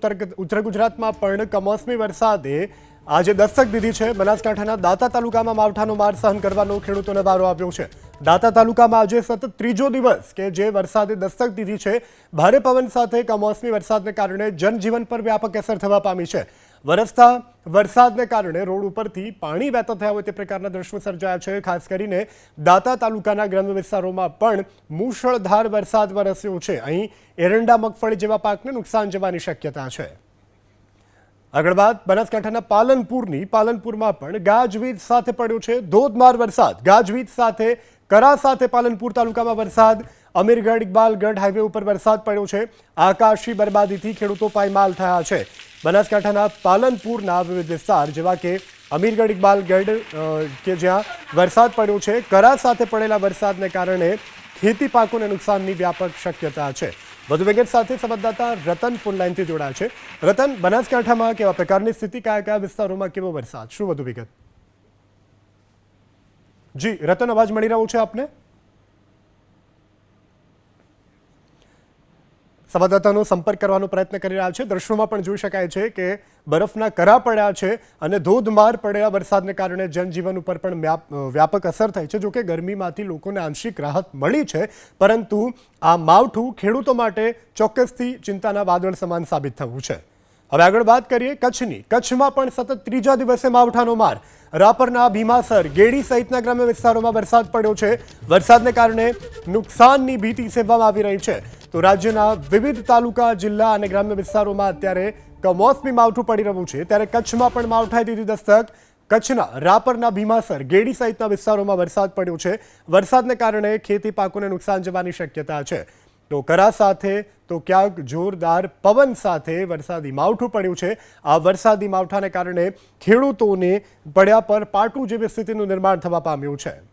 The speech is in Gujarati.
ઉત્તર ઉત્તર ગુજરાતમાં પણ કમોસમી વરસાદે આજે દસ્તક દીધી છે. બનાસકાંઠાના દાતા તાલુકામાં માવઠાનો માર સહન કરવાનો ખેડૂતોને વારો આવ્યો છે. દાતા તાલુકામાં આજે સતત ત્રીજો દિવસ કે જે વરસાદે દસ્તક દીધી છે, ભારે પવન સાથે કમોસમી વરસાદને કારણે જનજીવન પર વ્યાપક અસર થવા પામી છે. વરસતા વરસાદને કારણે રોડ ઉપરથી પાણી વહેતા થયા હોય તે પ્રકારના દ્રશ્યો સર્જાયા છે. ખાસ કરીને દાતા તાલુકાના ગ્રામ્ય વિસ્તારોમાં પણ મુશળધાર વરસાદ વરસ્યો છે. અહીં એરંડા, મગફળી જેવા પાકને નુકસાન જવાની શક્યતા છે. આગળ બાદ બનાસકાંઠાના પાલનપુરની, પાલનપુરમાં પણ ગાજવીજ સાથે પડ્યો છે ધોધમાર વરસાદ. ગાજવીજ સાથે, કરા સાથે પાલનપુર તાલુકામાં વરસાદ. અમીરગઢ, ઇકબાલગઢ હાઈવે ઉપર વરસાદ પડ્યો છે. આકાશી બરબાદીથી ખેડૂતો પાયમાલ થયા છે. બનાસકાંઠાના પાલનપુરના વિવિધ વિસ્તાર, જેવા કે અમીરગઢ, ઇકબાલગઢ કે જ્યાં વરસાદ પડ્યો છે, કરા સાથે પડેલા વરસાદને કારણે ખેતી પાકોને નુકસાનની વ્યાપક શક્યતા છે. વધુ વિગત સાથે સંવાદદાતા રતન ફોનલાઈનથી જોડાયા છે. રતન, બનાસકાંઠામાં કેવા પ્રકારની સ્થિતિ? કયા કયા વિસ્તારોમાં કેવો વરસાદ? શું વધુ વિગત જી, રતન, અવાજ મળી રહ્યો છે આપને? સંવાદદાતાનો સંપર્ક કરવાનો પ્રયત્ન કરી રહ્યા છે. દ્રશ્યોમાં પણ જોઈ શકાય છે કે બરફના કરા પડ્યા છે અને ધોધમાર પડેલા વરસાદને કારણે જનજીવન ઉપર પણ વ્યાપ- વ્યાપક અસર થઈ છે. જોકે ગરમીમાંથી લોકોને આંશિક રાહત મળી છે, પરંતુ આ માવઠું ખેડૂતો માટે ચોક્કસથી ચિંતાના વાદળ સમાન સાબિત થયું છે. હવે આગળ વાત કરીએ કચ્છની. કચ્છમાં પણ સતત ત્રીજા દિવસે માવઠાનો માર. રાપરના ભીમાસર, ગેડી સહિતના ગ્રામ્ય વિસ્તારોમાં વરસાદ પડ્યો છે. વરસાદને કારણે નુકસાનની ભીતિ સેવવામાં આવી રહી છે. તો રાજ્યના વિવિધ તાલુકા, જિલ્લા અને ગ્રામ્ય વિસ્તારોમાં અત્યારે કમોસમી માવઠું પડી રહ્યું છે. ત્યારે કચ્છમાં પણ માવઠાએ દીધી દસ્તક. કચ્છના રાપરના ભીમાસર, ગેડી સહિતના વિસ્તારોમાં વરસાદ પડ્યો છે. વરસાદને કારણે ખેતી પાકોને નુકસાન જવાની શક્યતા છે. તો કરા સાથે, તો ક્યાંક જોરદાર પવન સાથે વરસાદી માવઠું પડ્યું છે. આ વરસાદી માવઠાને કારણે ખેડૂતોને પડ્યા પર પાટું જેવી સ્થિતિનું નિર્માણ થવા પામ્યું છે.